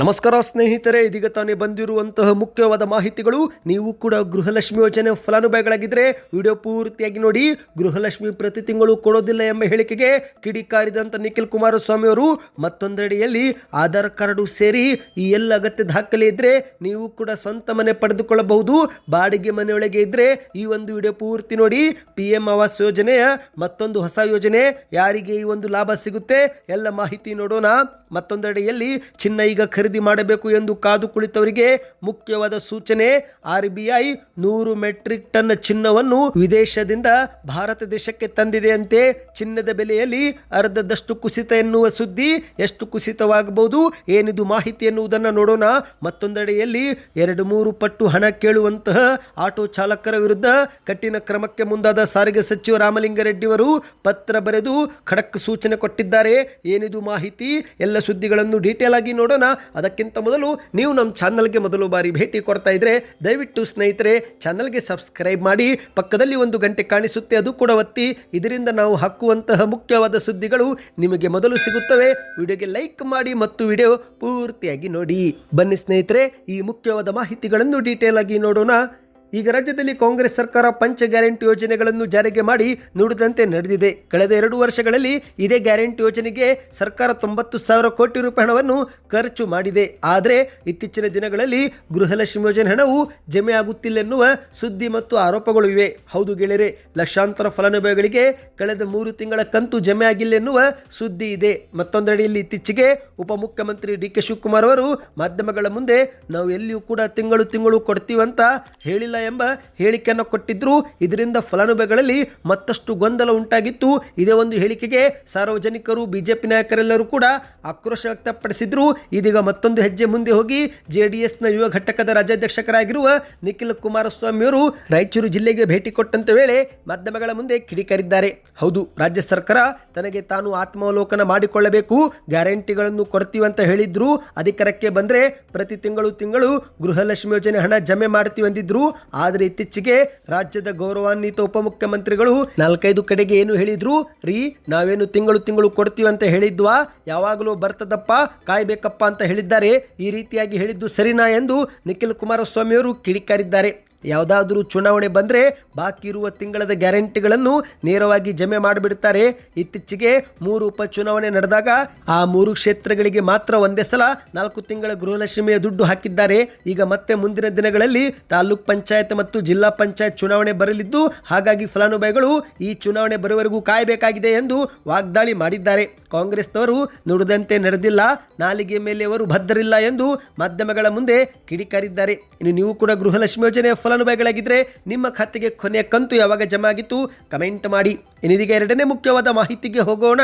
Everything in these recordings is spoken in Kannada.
ನಮಸ್ಕಾರ ಸ್ನೇಹಿತರೆ, ಇದೀಗ ತಾನೇ ಬಂದಿರುವಂತಹ ಮುಖ್ಯವಾದ ಮಾಹಿತಿಗಳು. ನೀವು ಕೂಡ ಗೃಹಲಕ್ಷ್ಮಿ ಯೋಜನೆ ಫಲಾನುಭವಿಗಳಾಗಿದ್ದರೆ ವಿಡಿಯೋ ಪೂರ್ತಿಯಾಗಿ ನೋಡಿ. ಗೃಹಲಕ್ಷ್ಮಿ ಪ್ರತಿ ತಿಂಗಳು ಕೊಡೋದಿಲ್ಲ ಎಂಬ ಹೇಳಿಕೆಗೆ ಕಿಡಿಕಾರಿದಂತ ನಿಖಿಲ್ ಕುಮಾರಸ್ವಾಮಿ ಅವರು ಮತ್ತೊಂದೆಡೆಯಲ್ಲಿ ಆಧಾರ್ ಕಾರ್ಡು ಸೇರಿ ಈ ಎಲ್ಲ ಅಗತ್ಯ ದಾಖಲೆ ಇದ್ರೆ ನೀವು ಕೂಡ ಸ್ವಂತ ಮನೆ ಪಡೆದುಕೊಳ್ಳಬಹುದು. ಬಾಡಿಗೆ ಮನೆಯೊಳಗೆ ಇದ್ರೆ ಈ ಒಂದು ವಿಡಿಯೋ ಪೂರ್ತಿ ನೋಡಿ. ಪಿ ಎಂ ಆವಾಸ್ ಯೋಜನೆಯ ಮತ್ತೊಂದು ಹೊಸ ಯೋಜನೆ, ಯಾರಿಗೆ ಈ ಒಂದು ಲಾಭ ಸಿಗುತ್ತೆ, ಎಲ್ಲ ಮಾಹಿತಿ ನೋಡೋಣ. ಮತ್ತೊಂದೆಡೆಯಲ್ಲಿ ಚಿನ್ನ ಈಗ ಖರೀದಿ ಮಾಡಬೇಕು ಎಂದು ಕಾದು ಕುಳಿತವರಿಗೆ ಮುಖ್ಯವಾದ ಸೂಚನೆ, ಆರ್ ಬಿ ಐ ನೂರು ಮೆಟ್ರಿಕ್ ಟನ್ ಚಿನ್ನವನ್ನು ವಿದೇಶದಿಂದ ಭಾರತ ದೇಶಕ್ಕೆ ತಂದಿದೆಯಂತೆ ಚಿನ್ನದ ಬೆಲೆಯಲ್ಲಿ ಅರ್ಧದಷ್ಟು ಕುಸಿತ ಎನ್ನುವ ಸುದ್ದಿ ಎಷ್ಟು ಕುಸಿತವಾಗಬಹುದು ಏನಿದು ಮಾಹಿತಿ ಎನ್ನುವುದನ್ನು ನೋಡೋಣ. ಮತ್ತೊಂದೆಡೆಯಲ್ಲಿ ಎರಡು ಮೂರು ಪಟ್ಟು ಹಣ ಕೇಳುವಂತಹ ಆಟೋ ಚಾಲಕರ ವಿರುದ್ಧ ಕಠಿಣ ಕ್ರಮಕ್ಕೆ ಮುಂದಾದ ಸಾರಿಗೆ ಸಚಿವ ರಾಮಲಿಂಗಾರೆಡ್ಡಿಯವರು ಪತ್ರ ಬರೆದು ಖಡಕ್ ಸೂಚನೆ ಕೊಟ್ಟಿದ್ದಾರೆ. ಏನಿದು ಮಾಹಿತಿ? ಎಲ್ಲ ಸುದ್ದಿಗಳನ್ನು ಡೀಟೇಲ್ ಆಗಿ ನೋಡೋಣ. ಅದಕ್ಕಿಂತ ಮೊದಲು ನೀವು ನಮ್ಮ ಚಾನಲ್ಗೆ ಮೊದಲು ಬಾರಿ ಭೇಟಿ ಕೊಡ್ತಾ ಇದ್ರೆ ದಯವಿಟ್ಟು ಸ್ನೇಹಿತರೆ, ಚಾನಲ್ಗೆ ಸಬ್ಸ್ಕ್ರೈಬ್ ಮಾಡಿ, ಪಕ್ಕದಲ್ಲಿ ಒಂದು ಗಂಟೆ ಕಾಣಿಸುತ್ತೆ ಅದು ಕೂಡ ಒತ್ತಿ. ಇದರಿಂದ ನಾವು ಹಾಕುವಂತಹ ಮುಖ್ಯವಾದ ಸುದ್ದಿಗಳು ನಿಮಗೆ ಮೊದಲು ಸಿಗುತ್ತವೆ. ವಿಡಿಯೋಗೆ ಲೈಕ್ ಮಾಡಿ ಮತ್ತು ವಿಡಿಯೋ ಪೂರ್ತಿಯಾಗಿ ನೋಡಿ. ಬನ್ನಿ ಸ್ನೇಹಿತರೆ, ಈ ಮುಖ್ಯವಾದ ಮಾಹಿತಿಗಳನ್ನು ಡೀಟೇಲ್ ಆಗಿ ನೋಡೋಣ. ಈಗ ರಾಜ್ಯದಲ್ಲಿ ಕಾಂಗ್ರೆಸ್ ಸರ್ಕಾರ ಪಂಚ ಗ್ಯಾರಂಟಿ ಯೋಜನೆಗಳನ್ನು ಜಾರಿಗೆ ಮಾಡಿ ನುಡಿದಂತೆ ನಡೆದಿದೆ. ಕಳೆದ ಎರಡು ವರ್ಷಗಳಲ್ಲಿ ಇದೇ ಗ್ಯಾರಂಟಿ ಯೋಜನೆಗೆ ಸರ್ಕಾರ ತೊಂಬತ್ತು ಸಾವಿರ ಕೋಟಿ ರೂಪಾಯಿ ಹಣವನ್ನು ಖರ್ಚು ಮಾಡಿದೆ. ಆದರೆ ಇತ್ತೀಚಿನ ದಿನಗಳಲ್ಲಿ ಗೃಹಲಕ್ಷ್ಮಿ ಯೋಜನೆ ಹಣವು ಜಮೆ ಆಗುತ್ತಿಲ್ಲ ಸುದ್ದಿ ಮತ್ತು ಆರೋಪಗಳು ಇವೆ. ಹೌದು ಗೆಳೆಯರೆ, ಲಕ್ಷಾಂತರ ಫಲಾನುಭವಿಗಳಿಗೆ ಕಳೆದ ಮೂರು ತಿಂಗಳ ಕಂತು ಜಮೆ ಆಗಿಲ್ಲ ಎನ್ನುವ ಸುದ್ದಿ ಇದೆ. ಮತ್ತೊಂದೆಡೆಯಲ್ಲಿ ಇತ್ತೀಚೆಗೆ ಉಪಮುಖ್ಯಮಂತ್ರಿ ಡಿ ಕೆ ಶಿವಕುಮಾರ್ ಅವರು ಮಾಧ್ಯಮಗಳ ಮುಂದೆ ನಾವು ಎಲ್ಲಿಯೂ ಕೂಡ ತಿಂಗಳು ತಿಂಗಳು ಕೊಡ್ತೀವಂತ ಹೇಳಿಲ್ಲ ಎಂಬ ಹೇಳಿಕೆಯನ್ನು ಕೊಟ್ಟಿದ್ದರು ಇದರಿಂದ ಫಲಾನುಭವಿಗಳಲ್ಲಿ ಮತ್ತಷ್ಟು ಗೊಂದಲ ಉಂಟಾಗಿತ್ತು. ಇದೇ ಒಂದು ಹೇಳಿಕೆಗೆ ಸಾರ್ವಜನಿಕರು, ಬಿಜೆಪಿ ನಾಯಕರೆಲ್ಲರೂ ಕೂಡ ಆಕ್ರೋಶ ವ್ಯಕ್ತಪಡಿಸಿದ್ರು. ಇದೀಗ ಮತ್ತೊಂದು ಹೆಜ್ಜೆ ಮುಂದೆ ಹೋಗಿ ಜೆಡಿಎಸ್ನ ಯುವ ಘಟಕದ ರಾಜ್ಯಾಧ್ಯಕ್ಷಕರಾಗಿರುವ ನಿಖಿಲ್ ಕುಮಾರಸ್ವಾಮಿ ಅವರು ರಾಯಚೂರು ಜಿಲ್ಲೆಗೆ ಭೇಟಿ ಕೊಟ್ಟಂತ ವೇಳೆ ಮಾಧ್ಯಮಗಳ ಮುಂದೆ ಕಿಡಿಕಾರಿದ್ದಾರೆ. ಹೌದು, ರಾಜ್ಯ ಸರ್ಕಾರ ತನಗೆ ತಾನು ಆತ್ಮಾವಲೋಕನ ಮಾಡಿಕೊಳ್ಳಬೇಕು, ಗ್ಯಾರಂಟಿಗಳನ್ನು ಕೊಡ್ತೀವಿ ಅಂತ ಹೇಳಿದ್ರು. ಅಧಿಕಾರಕ್ಕೆ ಬಂದ್ರೆ ಪ್ರತಿ ತಿಂಗಳು ತಿಂಗಳು ಗೃಹಲಕ್ಷ್ಮಿ ಯೋಜನೆ ಹಣ ಜಮೆ ಮಾಡ್ತೀವಿ ಅಂದಿದ್ರು. ಆದರೆ ಇತ್ತೀಚೆಗೆ ರಾಜ್ಯದ ಗೌರವಾನ್ವಿತ ಉಪಮುಖ್ಯಮಂತ್ರಿಗಳು ನಾಲ್ಕೈದು ಕಡೆಗೆ ಏನು ಹೇಳಿದ್ರು? ರೀ, ನಾವೇನು ತಿಂಗಳು ತಿಂಗಳು ಕೊಡ್ತೀವಿ ಅಂತ ಹೇಳಿದ್ವಾ? ಯಾವಾಗಲೂ ಬರ್ತದಪ್ಪ, ಕಾಯ್ಬೇಕಪ್ಪ ಅಂತ ಹೇಳಿದ್ದಾರೆ. ಈ ರೀತಿಯಾಗಿ ಹೇಳಿದ್ದು ಸರಿನಾ ಎಂದು ನಿಖಿಲ್ ಕುಮಾರಸ್ವಾಮಿಯವರು ಕಿಡಿಕಾರಿದ್ದಾರೆ. ಯಾವುದಾದ್ರೂ ಚುನಾವಣೆ ಬಂದರೆ ಬಾಕಿ ಇರುವ ತಿಂಗಳದ ಗ್ಯಾರಂಟಿಗಳನ್ನು ನೇರವಾಗಿ ಜಮೆ ಮಾಡಿಬಿಡ್ತಾರೆ. ಇತ್ತೀಚೆಗೆ ಮೂರು ಉಪಚುನಾವಣೆ ನಡೆದಾಗ ಆ ಮೂರು ಕ್ಷೇತ್ರಗಳಿಗೆ ಮಾತ್ರ ಒಂದೇ ಸಲ ನಾಲ್ಕು ತಿಂಗಳ ಗೃಹಲಕ್ಷ್ಮಿಯ ದುಡ್ಡು ಹಾಕಿದ್ದಾರೆ. ಈಗ ಮತ್ತೆ ಮುಂದಿನ ದಿನಗಳಲ್ಲಿ ತಾಲೂಕ್ ಪಂಚಾಯತ್ ಮತ್ತು ಜಿಲ್ಲಾ ಪಂಚಾಯತ್ ಚುನಾವಣೆ ಬರಲಿದ್ದು ಹಾಗಾಗಿ ಫಲಾನುಭವಿಗಳು ಈ ಚುನಾವಣೆ ಬರುವವರೆಗೂ ಕಾಯಬೇಕಾಗಿದೆ ಎಂದು ವಾಗ್ದಾಳಿ ಮಾಡಿದ್ದಾರೆ. ಕಾಂಗ್ರೆಸ್ನವರು ನುಡಿದಂತೆ ನಡೆದಿಲ್ಲ, ನಾಲಿಗೆ ಮೇಲೆ ಅವರು ಭದ್ರಿಲ್ಲ ಎಂದು ಮಾಧ್ಯಮಗಳ ಮುಂದೆ ಕಿಡಿಕಾರಿದ್ದಾರೆ. ಇನ್ನು ನೀವು ಕೂಡ ಗೃಹಲಕ್ಷ್ಮಿ ಯೋಜನೆಯ ಫಲಾನುಭವಿಗಳಾಗಿದ್ದರೆ ನಿಮ್ಮ ಖಾತೆಗೆ ಕೊನೆಯ ಕಂತು ಯಾವಾಗ ಜಮಾ ಆಗಿತ್ತು? ಕಮೆಂಟ್ ಮಾಡಿ. ಇನ್ನಿದೀಗ ಎರಡನೇ ಮುಖ್ಯವಾದ ಮಾಹಿತಿಗೆ ಹೋಗೋಣ.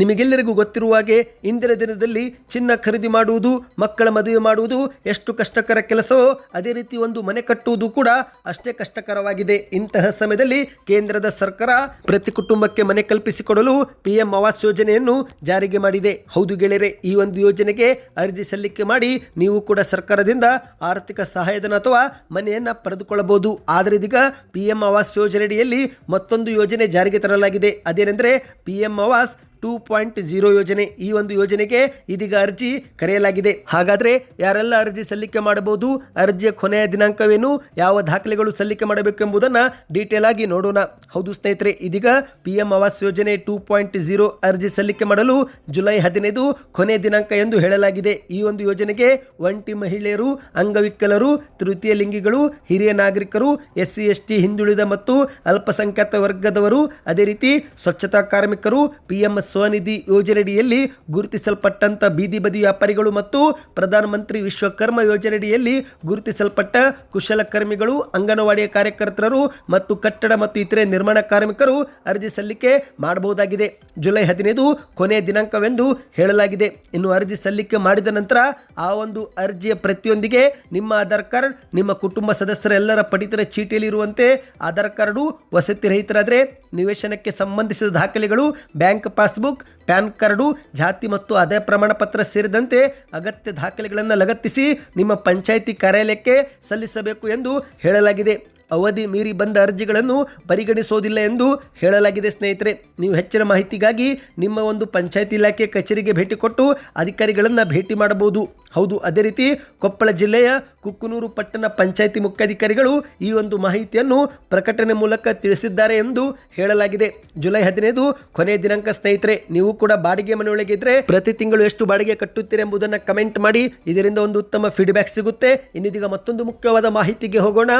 ನಿಮಗೆಲ್ಲರಿಗೂ ಗೊತ್ತಿರುವ ಹಾಗೆ ಇಂದಿನ ದಿನದಲ್ಲಿ ಚಿನ್ನ ಖರೀದಿ ಮಾಡುವುದು, ಮಕ್ಕಳ ಮದುವೆ ಮಾಡುವುದು ಎಷ್ಟು ಕಷ್ಟಕರ ಕೆಲಸವೋ ಅದೇ ರೀತಿ ಒಂದು ಮನೆ ಕಟ್ಟುವುದು ಕೂಡ ಅಷ್ಟೇ ಕಷ್ಟಕರವಾಗಿದೆ. ಇಂತಹ ಸಮಯದಲ್ಲಿ ಕೇಂದ್ರದ ಸರ್ಕಾರ ಪ್ರತಿ ಕುಟುಂಬಕ್ಕೆ ಮನೆ ಕಲ್ಪಿಸಿಕೊಡಲು ಪಿ ಎಂ ಆವಾಸ್ ಯೋಜನೆಯನ್ನು ಜಾರಿಗೆ ಮಾಡಿದೆ. ಹೌದು ಗೆಳೆಯರೆ, ಈ ಒಂದು ಯೋಜನೆಗೆ ಅರ್ಜಿ ಸಲ್ಲಿಕೆ ಮಾಡಿ ನೀವು ಕೂಡ ಸರ್ಕಾರದಿಂದ ಆರ್ಥಿಕ ಸಹಾಯಧನ ಅಥವಾ ಮನೆಯನ್ನ ಪಡೆದುಕೊಳ್ಳಬಹುದು. ಆದರೆ ಇದೀಗ ಪಿ ಎಂ ಆವಾಸ್ ಯೋಜನೆಯಡಿಯಲ್ಲಿ ಮತ್ತೊಂದು ಯೋಜನೆ ಜಾರಿಗೆ ತರಲಾಗಿದೆ. ಅದೇನೆಂದರೆ P M Awas two point zero ಯೋಜನೆ ಈ ಒಂದು ಯೋಜನೆಗೆ ಇದೀಗ ಅರ್ಜಿ ಕರೆಯಲಾಗಿದೆ. ಹಾಗಾದ್ರೆ ಯಾರೆಲ್ಲ ಅರ್ಜಿ ಸಲ್ಲಿಕೆ ಮಾಡಬಹುದು? ಅರ್ಜಿಯ ಕೊನೆಯ ದಿನಾಂಕವೇನು? ಯಾವ ದಾಖಲೆಗಳು ಸಲ್ಲಿಕೆ ಮಾಡಬೇಕು ಎಂಬುದನ್ನು ಡೀಟೇಲ್ ಆಗಿ ನೋಡೋಣ. ಹೌದು ಸ್ನೇಹಿತರೆ, ಇದೀಗ ಪಿ ಎಂ ಆವಾಸ್ ಯೋಜನೆ ಟೂ ಪಾಯಿಂಟ್ ಜೀರೋ ಅರ್ಜಿ ಸಲ್ಲಿಕೆ ಮಾಡಲು ಜುಲೈ ಹದಿನೈದು ಕೊನೆಯ ದಿನಾಂಕ ಎಂದು ಹೇಳಲಾಗಿದೆ. ಈ ಒಂದು ಯೋಜನೆಗೆ ಒಂಟಿ ಮಹಿಳೆಯರು, ಅಂಗವಿಕಲರು, ತೃತೀಯ ಲಿಂಗಿಗಳು, ಹಿರಿಯ ನಾಗರಿಕರು ಎಸ್ ಸಿ ಎಸ್ ಟಿ ಹಿಂದುಳಿದ ಮತ್ತು ಅಲ್ಪಸಂಖ್ಯಾತ ವರ್ಗದವರು, ಅದೇ ರೀತಿ ಸ್ವಚ್ಛತಾ ಕಾರ್ಮಿಕರು, ಪಿ ಎಂ ಸ್ವನಿಧಿ ಯೋಜನೆಯಡಿಯಲ್ಲಿ ಗುರುತಿಸಲ್ಪಟ್ಟಂತ ಬೀದಿ ಬದಿ ವ್ಯಾಪಾರಿಗಳು ಮತ್ತು ಪ್ರಧಾನಮಂತ್ರಿ ವಿಶ್ವಕರ್ಮ ಯೋಜನೆಯಡಿಯಲ್ಲಿ ಗುರುತಿಸಲ್ಪಟ್ಟ ಕುಶಲಕರ್ಮಿಗಳು, ಅಂಗನವಾಡಿಯ ಕಾರ್ಯಕರ್ತರು ಮತ್ತು ಕಟ್ಟಡ ಮತ್ತು ಇತರೆ ನಿರ್ಮಾಣ ಕಾರ್ಮಿಕರು ಅರ್ಜಿ ಸಲ್ಲಿಕೆ ಮಾಡಬಹುದಾಗಿದೆ. ಜುಲೈ ಹದಿನೈದು ಕೊನೆಯ ದಿನಾಂಕವೆಂದು ಹೇಳಲಾಗಿದೆ. ಇನ್ನು ಅರ್ಜಿ ಸಲ್ಲಿಕೆ ಮಾಡಿದ ನಂತರ ಆ ಒಂದು ಅರ್ಜಿಯ ಪ್ರತಿಯೊಂದಿಗೆ ನಿಮ್ಮ ಆಧಾರ್ ಕಾರ್ಡ್, ನಿಮ್ಮ ಕುಟುಂಬ ಸದಸ್ಯರ ಎಲ್ಲರ ಪಡಿತರ ಚೀಟಿಯಲ್ಲಿರುವಂತೆ ಆಧಾರ್ ಕಾರ್ಡು ವಸತಿ ರಹಿತರಾದರೆ ನಿವೇಶನಕ್ಕೆ ಸಂಬಂಧಿಸಿದ ದಾಖಲೆಗಳು, ಬ್ಯಾಂಕ್ ಪಾಸ್ಬುಕ್, ಪ್ಯಾನ್ ಕಾರ್ಡು, ಜಾತಿ ಮತ್ತು ಆದಾಯ ಪ್ರಮಾಣ ಪತ್ರ ಸೇರಿದಂತೆ ಅಗತ್ಯ ದಾಖಲೆಗಳನ್ನು ಲಗತ್ತಿಸಿ ನಿಮ್ಮ ಪಂಚಾಯಿತಿ ಕಾರ್ಯಾಲಯಕ್ಕೆ ಸಲ್ಲಿಸಬೇಕು ಎಂದು ಹೇಳಲಾಗಿದೆ. ಅವಧಿ ಮೀರಿ ಬಂದ ಅರ್ಜಿಗಳನ್ನು ಪರಿಗಣಿಸೋದಿಲ್ಲ ಎಂದು ಹೇಳಲಾಗಿದೆ, ಸ್ನೇಹಿತರೆ. ನೀವು ಹೆಚ್ಚಿನ ಮಾಹಿತಿಗಾಗಿ ನಿಮ್ಮ ಒಂದು ಪಂಚಾಯತ್ ಇಲಾಖೆ ಕಚೇರಿಗೆ ಭೇಟಿ ಕೊಟ್ಟು ಅಧಿಕಾರಿಗಳನ್ನು ಭೇಟಿ ಮಾಡಬಹುದು. ಹೌದು, ಅದೇ ರೀತಿ ಕೊಪ್ಪಳ ಜಿಲ್ಲೆಯ ಕುಕ್ಕನೂರು ಪಟ್ಟಣ ಪಂಚಾಯಿತಿ ಮುಖ್ಯಾಧಿಕಾರಿಗಳು ಈ ಒಂದು ಮಾಹಿತಿಯನ್ನು ಪ್ರಕಟಣೆ ಮೂಲಕ ತಿಳಿಸಿದ್ದಾರೆ ಎಂದು ಹೇಳಲಾಗಿದೆ. ಜುಲೈ ಹದಿನೈದು, ಕೊನೆಯ ದಿನಾಂಕ, ಸ್ನೇಹಿತರೆ. ನೀವು ಕೂಡ ಬಾಡಿಗೆ ಮನೆಯೊಳಗೆ ಇದ್ರೆ ಪ್ರತಿ ತಿಂಗಳು ಎಷ್ಟು ಬಾಡಿಗೆ ಕಟ್ಟುತ್ತೀರಿ ಎಂಬುದನ್ನು ಕಮೆಂಟ್ ಮಾಡಿ. ಇದರಿಂದ ಒಂದು ಉತ್ತಮ ಫೀಡ್ಬ್ಯಾಕ್ ಸಿಗುತ್ತೆ. ಇನ್ನಿದೀಗ ಮತ್ತೊಂದು ಮುಖ್ಯವಾದ ಮಾಹಿತಿಗೆ ಹೋಗೋಣ.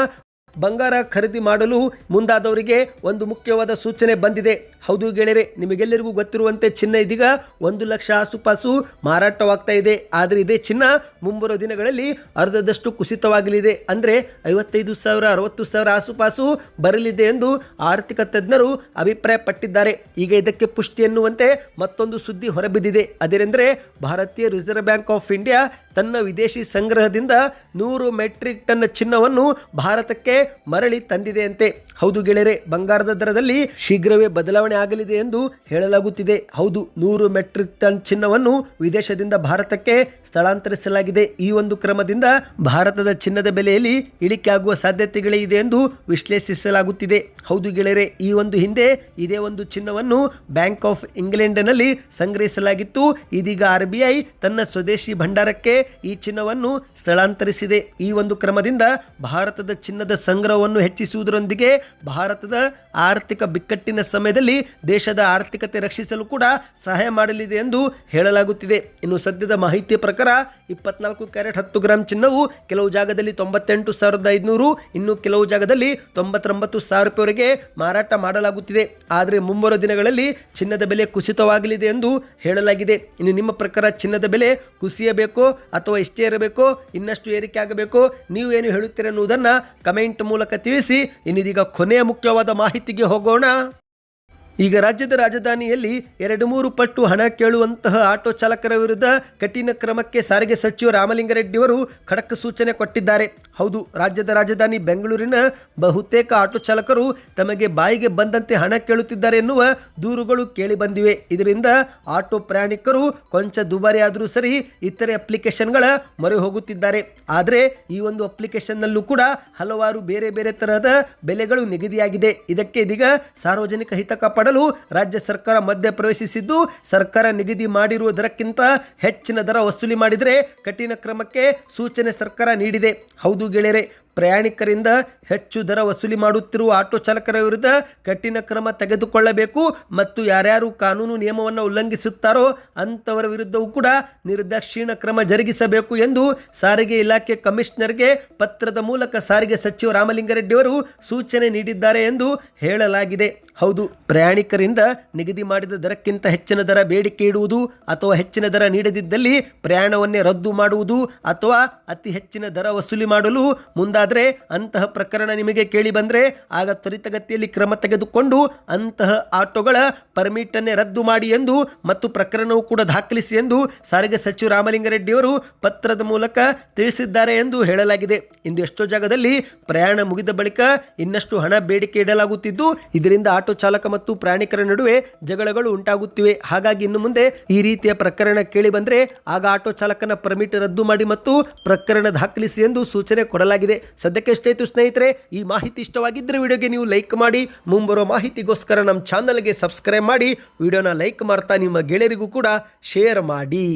ಬಂಗಾರ ಖರೀದಿ ಮಾಡಲು ಮುಂದಾದವರಿಗೆ ಒಂದು ಮುಖ್ಯವಾದ ಸೂಚನೆ ಬಂದಿದೆ. ಹೌದು ಗೆಳೆಯರೆ, ನಿಮಗೆಲ್ಲರಿಗೂ ಗೊತ್ತಿರುವಂತೆ ಚಿನ್ನ ಇದೀಗ ಒಂದು ಲಕ್ಷ ಆಸುಪಾಸು ಮಾರಾಟವಾಗ್ತಾ ಇದೆ. ಆದರೆ ಇದೇ ಚಿನ್ನ ಮುಂಬರುವ ದಿನಗಳಲ್ಲಿ ಅರ್ಧದಷ್ಟು ಕುಸಿತವಾಗಲಿದೆ. ಅಂದರೆ ಐವತ್ತೈದು ಸಾವಿರ, ಅರವತ್ತು ಸಾವಿರ ಆಸುಪಾಸು ಬರಲಿದೆ ಎಂದು ಆರ್ಥಿಕ ತಜ್ಞರು ಅಭಿಪ್ರಾಯಪಟ್ಟಿದ್ದಾರೆ. ಈಗ ಇದಕ್ಕೆ ಪುಷ್ಟಿ ಎನ್ನುವಂತೆ ಮತ್ತೊಂದು ಸುದ್ದಿ ಹೊರಬಿದ್ದಿದೆ. ಅದೇನೆಂದರೆ ಭಾರತೀಯ ರಿಸರ್ವ್ ಬ್ಯಾಂಕ್ ಆಫ್ ಇಂಡಿಯಾ ತನ್ನ ವಿದೇಶಿ ಸಂಗ್ರಹದಿಂದ ನೂರು ಮೆಟ್ರಿಕ್ ಟನ್ ಚಿನ್ನವನ್ನು ಭಾರತಕ್ಕೆ ಮರಳಿ ತಂದಿದೆಯಂತೆ. ಹೌದು ಗೆಳೆಯರೆ, ಬಂಗಾರದ ದರದಲ್ಲಿ ಶೀಘ್ರವೇ ಬದಲಾವಣೆ ಆಗಲಿದೆ ಎಂದು ಹೇಳಲಾಗುತ್ತಿದೆ. ಹೌದು, ನೂರು ಮೆಟ್ರಿಕ್ ಟನ್ ಚಿನ್ನವನ್ನು ವಿದೇಶದಿಂದ ಭಾರತಕ್ಕೆ ಸ್ಥಳಾಂತರಿಸಲಾಗಿದೆ. ಈ ಒಂದು ಕ್ರಮದಿಂದ ಭಾರತದ ಚಿನ್ನದ ಬೆಲೆಯಲ್ಲಿ ಇಳಿಕೆ ಆಗುವ ಸಾಧ್ಯತೆಗಳೇ ಇದೆ ಎಂದು ವಿಶ್ಲೇಷಿಸಲಾಗುತ್ತಿದೆ. ಹೌದು ಗೆಳೆಯರೆ, ಈ ಒಂದು ಹಿಂದೆ ಇದೇ ಒಂದು ಚಿನ್ನವನ್ನು ಬ್ಯಾಂಕ್ ಆಫ್ ಇಂಗ್ಲೆಂಡ್ನಲ್ಲಿ ಸಂಗ್ರಹಿಸಲಾಗಿತ್ತು. ಇದೀಗ ಆರ್ ಬಿ ಐ ತನ್ನ ಸ್ವದೇಶಿ ಭಂಡಾರಕ್ಕೆ ಈ ಚಿನ್ನವನ್ನು ಸ್ಥಳಾಂತರಿಸಿದೆ. ಈ ಒಂದು ಕ್ರಮದಿಂದ ಭಾರತದ ಚಿನ್ನದ ಸಂಗ್ರಹವನ್ನು ಹೆಚ್ಚಿಸುವುದರೊಂದಿಗೆ ಭಾರತದ ಆರ್ಥಿಕ ಬಿಕ್ಕಟ್ಟಿನ ಸಮಯದಲ್ಲಿ ದೇಶದ ಆರ್ಥಿಕತೆ ರಕ್ಷಿಸಲು ಕೂಡ ಸಹಾಯ ಮಾಡಲಿದೆ ಎಂದು ಹೇಳಲಾಗುತ್ತಿದೆ. ಇನ್ನು ಸದ್ಯದ ಮಾಹಿತಿಯ ಪ್ರಕಾರ ಇಪ್ಪತ್ನಾಲ್ಕು ಕ್ಯಾರೆಟ್ ಹತ್ತು ಗ್ರಾಂ ಚಿನ್ನವು ಕೆಲವು ಜಾಗದಲ್ಲಿ ತೊಂಬತ್ತೆಂಟು ಸಾವಿರದ ಐದುನೂರು, ಇನ್ನು ಕೆಲವು ಜಾಗದಲ್ಲಿ ತೊಂಬತ್ತೊಂಬತ್ತು ಸಾವಿರ ರೂಪಾಯಿವರೆಗೆ ಮಾರಾಟ ಮಾಡಲಾಗುತ್ತಿದೆ. ಆದರೆ ಮುಂಬರುವ ದಿನಗಳಲ್ಲಿ ಚಿನ್ನದ ಬೆಲೆ ಕುಸಿತವಾಗಲಿದೆ ಎಂದು ಹೇಳಲಾಗಿದೆ. ಇನ್ನು ನಿಮ್ಮ ಪ್ರಕಾರ ಚಿನ್ನದ ಬೆಲೆ ಕುಸಿಯಬೇಕೋ ಅಥವಾ ಎಷ್ಟೇ ಇರಬೇಕೋ, ಇನ್ನಷ್ಟು ಏರಿಕೆ ಆಗಬೇಕೋ, ನೀವು ಏನು ಹೇಳುತ್ತೀರ ಅನ್ನುವುದನ್ನು ಕಮೆಂಟ್ ಮೂಲಕ ತಿಳಿಸಿ. ಇನ್ನಿದೀಗ ಕೊನೆಯ ಮುಖ್ಯವಾದ ಮಾಹಿತಿಗೆ ಹೋಗೋಣ. ಈಗ ರಾಜ್ಯದ ರಾಜಧಾನಿಯಲ್ಲಿ ಎರಡು ಮೂರು ಪಟ್ಟು ಹಣ ಕೇಳುವಂತಹ ಆಟೋ ಚಾಲಕರ ವಿರುದ್ಧ ಕಠಿಣ ಕ್ರಮಕ್ಕೆ ಸಾರಿಗೆ ಸಚಿವ ರಾಮಲಿಂಗಾರೆಡ್ಡಿಯವರು ಖಡಕ್ ಸೂಚನೆ ಕೊಟ್ಟಿದ್ದಾರೆ. ಹೌದು, ರಾಜ್ಯದ ರಾಜಧಾನಿ ಬೆಂಗಳೂರಿನ ಬಹುತೇಕ ಆಟೋ ಚಾಲಕರು ತಮಗೆ ಬಾಯಿಗೆ ಬಂದಂತೆ ಹಣ ಕೇಳುತ್ತಿದ್ದಾರೆ ಎನ್ನುವ ದೂರುಗಳು ಕೇಳಿಬಂದಿವೆ. ಇದರಿಂದ ಆಟೋ ಪ್ರಯಾಣಿಕರು ಕೊಂಚ ದುಬಾರಿ ಆದರೂ ಸರಿ ಇತರೆ ಅಪ್ಲಿಕೇಶನ್ಗಳ ಮೊರೆ ಹೋಗುತ್ತಿದ್ದಾರೆ. ಆದರೆ ಈ ಒಂದು ಅಪ್ಲಿಕೇಶನ್ನಲ್ಲೂ ಕೂಡ ಹಲವಾರು ಬೇರೆ ಬೇರೆ ತರಹದ ಬೆಲೆಗಳು ನಿಗದಿಯಾಗಿದೆ. ಇದಕ್ಕೆ ಇದೀಗ ಸಾರ್ವಜನಿಕ ಹಿತ ಕಾಪಾಡಲು ರಾಜ್ಯ ಸರ್ಕಾರ ಮಧ್ಯ ಪ್ರವೇಶಿಸಿದ್ದು, ಸರ್ಕಾರ ನಿಗದಿ ಮಾಡಿರುವ ದರಕ್ಕಿಂತ ಹೆಚ್ಚಿನ ದರ ವಸೂಲಿ ಮಾಡಿದರೆ ಕಠಿಣ ಕ್ರಮಕ್ಕೆ ಸೂಚನೆ ಸರ್ಕಾರ ನೀಡಿದೆ. ಹೌದು ಗೆಳೆಯರೆ ಪ್ರಯಾಣಿಕರಿಂದ ಹೆಚ್ಚು ದರ ವಸೂಲಿ ಮಾಡುತ್ತಿರುವ ಆಟೋ ಚಾಲಕರ ವಿರುದ್ಧ ಕಠಿಣ ಕ್ರಮ ತೆಗೆದುಕೊಳ್ಳಬೇಕು ಮತ್ತು ಯಾರ್ಯಾರು ಕಾನೂನು ನಿಯಮವನ್ನು ಉಲ್ಲಂಘಿಸುತ್ತಾರೋ ಅಂಥವರ ವಿರುದ್ಧವೂ ಕೂಡ ನಿರ್ದಾಕ್ಷಿಣ್ಯ ಕ್ರಮ ಜರುಗಿಸಬೇಕು ಎಂದು ಸಾರಿಗೆ ಇಲಾಖೆ ಕಮಿಷನರ್ಗೆ ಪತ್ರದ ಮೂಲಕ ಸಾರಿಗೆ ಸಚಿವ ರಾಮಲಿಂಗಾರೆಡ್ಡಿಯವರು ಸೂಚನೆ ನೀಡಿದ್ದಾರೆ ಎಂದು ಹೇಳಲಾಗಿದೆ. ಹೌದು, ಪ್ರಯಾಣಿಕರಿಂದ ನಿಗದಿ ಮಾಡಿದ ದರಕ್ಕಿಂತ ಹೆಚ್ಚಿನ ದರ ಬೇಡಿಕೆ ಇಡುವುದು ಅಥವಾ ಹೆಚ್ಚಿನ ದರ ನೀಡದಿದ್ದಲ್ಲಿ ಪ್ರಯಾಣವನ್ನೇ ರದ್ದು ಮಾಡುವುದು ಅಥವಾ ಅತಿ ಹೆಚ್ಚಿನ ದರ ವಸೂಲಿ ಮಾಡಲು ಮುಂದಾದರೆ ಅಂತಹ ಪ್ರಕರಣ ನಿಮಗೆ ಕೇಳಿ ಬಂದರೆ ಆಗ ತ್ವರಿತಗತಿಯಲ್ಲಿ ಕ್ರಮ ತೆಗೆದುಕೊಂಡು ಅಂತಹ ಆಟೋಗಳ ಪರ್ಮಿಟನ್ನೇ ರದ್ದು ಮಾಡಿ ಎಂದು ಮತ್ತು ಪ್ರಕರಣವು ಕೂಡ ದಾಖಲಿಸಿ ಎಂದು ಸಾರಿಗೆ ಸಚಿವ ರಾಮಲಿಂಗಾರೆಡ್ಡಿಯವರು ಪತ್ರದ ಮೂಲಕ ತಿಳಿಸಿದ್ದಾರೆ ಎಂದು ಹೇಳಲಾಗಿದೆ. ಇಂದು ಎಷ್ಟೋ ಜಾಗದಲ್ಲಿ ಪ್ರಯಾಣ ಮುಗಿದ ಬಳಿಕ ಇನ್ನಷ್ಟು ಹಣ ಬೇಡಿಕೆ ಇಡಲಾಗುತ್ತಿದ್ದು, ಇದರಿಂದ ಆಟೋ ಚಾಲಕ ಮತ್ತು ಪ್ರಯಾಣಿಕರ ನಡುವೆ ಜಗಳಗಳು ಉಂಟಾಗುತ್ತಿವೆ. ಹಾಗಾಗಿ ಇನ್ನು ಮುಂದೆ ಈ ರೀತಿಯ ಪ್ರಕರಣ ಕೇಳಿ ಬಂದರೆ ಆಗ ಆಟೋ ಚಾಲಕನ ಪರ್ಮಿಟ್ ರದ್ದು ಮಾಡಿ ಮತ್ತು ಪ್ರಕರಣ ದಾಖಲಿಸಿ ಎಂದು ಸೂಚನೆ ಕೊಡಲಾಗಿದೆ. ಸದ್ಯಕ್ಕೆ ಎಷ್ಟಾಯಿತು ಸ್ನೇಹಿತರೆ, ಈ ಮಾಹಿತಿ ಇಷ್ಟವಾಗಿದ್ದರೆ ವಿಡಿಯೋಗೆ ನೀವು ಲೈಕ್ ಮಾಡಿ ಮುಂಬರುವ ಮಾಹಿತಿಗೋಸ್ಕರ ನಮ್ಮ ಚಾನಲ್ಗೆ ಸಬ್ಸ್ಕ್ರೈಬ್ ಮಾಡಿ, ವಿಡಿಯೋನ ಲೈಕ್ ಮಾಡ್ತಾ ನಿಮ್ಮ ಗೆಳೆಯರಿಗೂ ಕೂಡ ಶೇರ್ ಮಾಡಿ.